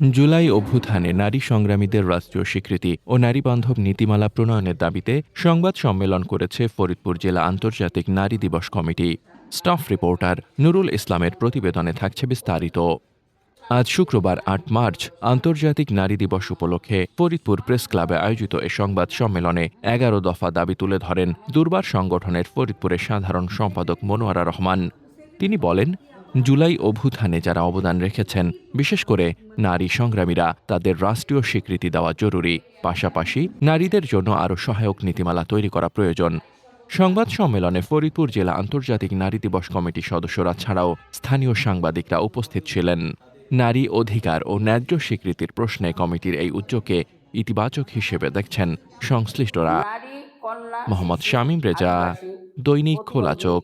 জুলাই অভ্যুত্থানে নারী সংগ্রামীদের রাষ্ট্রীয় স্বীকৃতি ও নারী বান্ধব নীতিমালা প্রণয়নের দাবিতে সংবাদ সম্মেলন করেছে ফরিদপুর জেলা আন্তর্জাতিক নারী দিবস কমিটি। স্টাফ রিপোর্টার নুরুল ইসলামের প্রতিবেদনে থাকছে বিস্তারিত। আজ শুক্রবার আট মার্চ আন্তর্জাতিক নারী দিবস উপলক্ষে ফরিদপুর প্রেস ক্লাবে আয়োজিত এ সংবাদ সম্মেলনে এগারো দফা দাবি তুলে ধরেন দুর্বার সংগঠনের ফরিদপুরের সাধারণ সম্পাদক মনোয়ারা রহমান। তিনি বলেন জুলাই অভ্যুত্থানে যারা অবদান রেখেছেন বিশেষ করে নারী সংগ্রামীরা তাদের রাষ্ট্রীয় স্বীকৃতি দেওয়া জরুরি। পাশাপাশি নারীদের জন্য আরও সহায়ক নীতিমালা তৈরি করা প্রয়োজন। সংবাদ সম্মেলনে ফরিদপুর জেলা আন্তর্জাতিক নারী দিবস কমিটির সদস্যরা ছাড়াও স্থানীয় সাংবাদিকরা উপস্থিত ছিলেন। নারী অধিকার ও ন্যায্য স্বীকৃতির প্রশ্নে কমিটির এই উদ্যোগকে ইতিবাচক হিসেবে দেখছেন সংশ্লিষ্টরা। মোহাম্মদ শামীম রেজা দৈনিক খোলা চোখ।